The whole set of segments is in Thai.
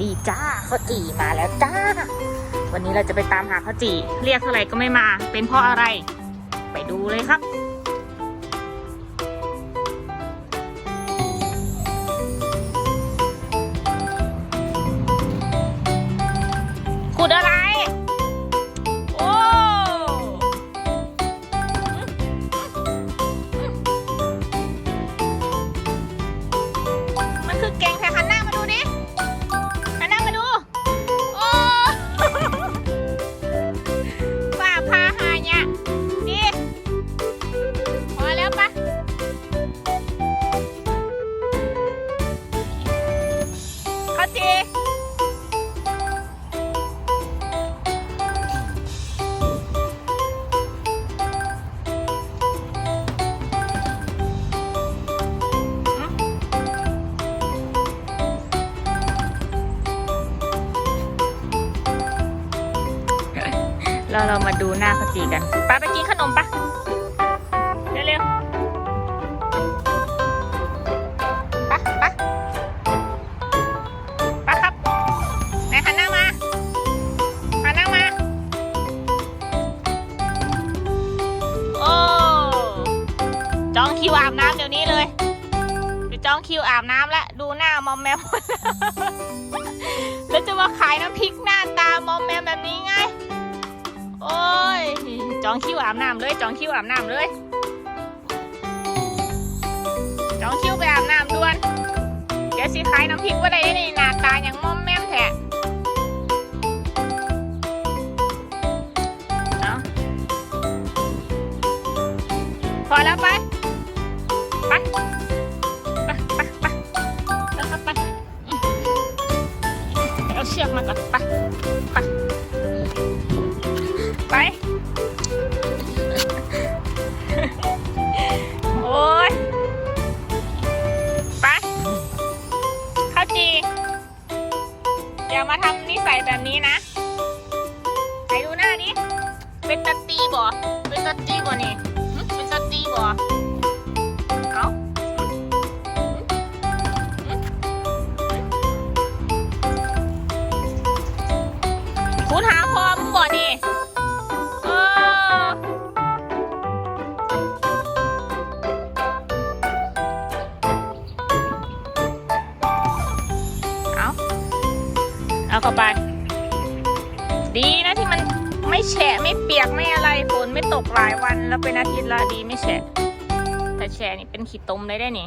ดีจ้าข้าวจี่มาแล้วจ้า วันนี้เราจะไปตามหาข้าวจี่เรียกเท่าไหร่ก็ไม่มา เป็นเพราะอะไร ไปดูเลยครับขุดอะไร เราเรามาดูหน้าเขาจีกันป้าไปกินขนมปะเร็วๆปะปะปะครับไหนหันหน้ามาหันหน้ามาโอ้จองคิวอาบน้ำเดี๋ยวนี้เลยไปจองคิวอาบน้ำแล้วดูหน้ามอมแมมแล้วจะมาขายน้ำพริกหน้าตามอมแมมแบบนี้ไง โอ้ย จองคิวอาบน้ำเลย จองคิวอาบน้ำเลย จองคิวไปอาบน้ำด่วน เดี๋ยวสิขายน้ำพริกว่าได้ในหน้าตาอย่างมอมแมมแท้เอาพอแล้วไป ไป ไป ไป ไปแล้วครับไป เอาเชือกมาก่อน ไป ไป อย่ามาทำนิสัยแบบนี้นะไหนดูหน้านี้ เป็นตะตีบ่เป็นตะตีบ่นี่เป็นตะตีบ่เอาหึหึคุณหา เอาเข้าไป ดีนะที่มันไม่แฉะไม่เปียกไม่อะไรฝนไม่ตกหลายวันแล้วเป็นอาทิตย์ละดีไม่แฉะแต่แฉะนี่เป็นขีดตมเลยได้นี่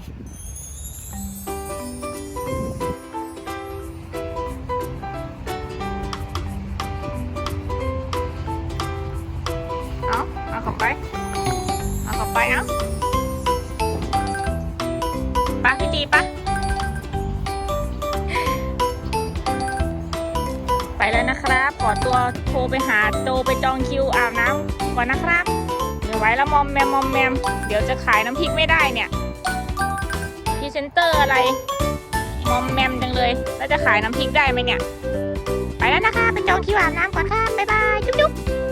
แล้วนะครับ ขอตัวโทรไปหาโจไปจองคิวอาบน้ำก่อนนะครับเดี๋ยวไว้แล้วมอมแมมมอมแมม เดี๋ยวจะขายน้ำพริกไม่ได้เนี่ยพรีเซนเตอร์อะไร มอมแมมจังเลย แล้วจะขายน้ำพริกได้ไหมเนี่ย ไปแล้วนะคะ ไปจองคิวอาบน้ำก่อนค่ะบ๊ายบาย จุ๊บจุ๊บ